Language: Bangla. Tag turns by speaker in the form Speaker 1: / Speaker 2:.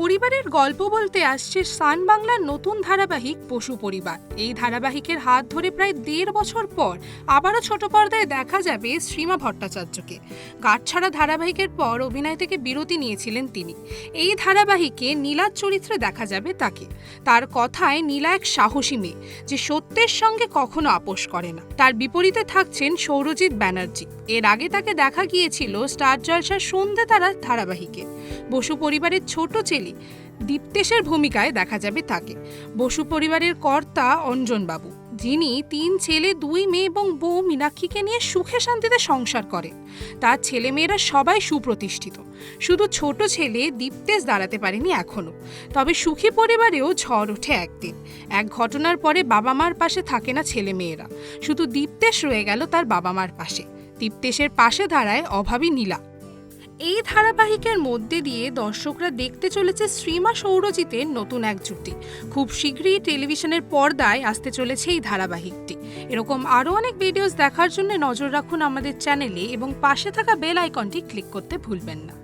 Speaker 1: পরিবারের গল্প বলতে আসছে সান বাংলার নতুন ধারাবাহিক পশু পরিবার। এই ধারাবাহিকের হাত ধরে প্রায় দেড় বছর পর আবারও ছোট পর্দায় দেখা যাবে শ্রীমা ভট্টাচার্যকে। গাঁটছাড়া ধারাবাহিকের পর অভিনয় থেকে বিরতি নিয়েছিলেন তিনি। এই ধারাবাহিকে নীলার চরিত্রে দেখা যাবে তাকে। তার কথায় নীলা এক সাহসী মেয়ে, যে সত্যের সঙ্গে কখনো আপোষ করে না। তার বিপরীতে থাকছেন সৌরজিৎ ব্যানার্জি। এর আগে তাকে দেখা গিয়েছিল স্টার জলসার সন্ধে তারা ধারাবাহিকে। বসু পরিবারের ছোট ছেলে দীপ্তেশের ভূমিকায় দেখা যাবে তাকে। বসু পরিবারের কর্তা অঞ্জনবাবু, যিনি তিন ছেলে, দুই মেয়ে এবং বউ মীনাক্ষীকে নিয়ে সুখে শান্তিতে সংসার করেন। তার ছেলে মেয়েরা সবাই সুপ্রতিষ্ঠিত। শুধু ছোট ছেলে দীপ্তেশ দাঁড়াতে পারেনি এখনও। তবে সুখী পরিবারেও ঝড় ওঠে একদিন। এক ঘটনার পরে বাবা মার পাশে থাকে না ছেলে মেয়েরা শুধু দীপ্তেশ রয়ে গেল তার বাবা মার পাশে। দীপ্তেশের পাশে দাঁড়ায় অভাবী নীলা। এই ধারাবাহিকের মধ্যে দিয়ে দর্শকরা দেখতে চলেছে শ্রীমা সৌরজিতের নতুন এক জুটি। খুব শীঘ্রই টেলিভিশনের পর্দায় আসতে চলেছে এই ধারাবাহিকটি। এরকম আরও অনেক ভিডিওস দেখার জন্য নজর রাখুন আমাদের চ্যানেলে এবং পাশে থাকা বেল আইকনটি ক্লিক করতে ভুলবেন না।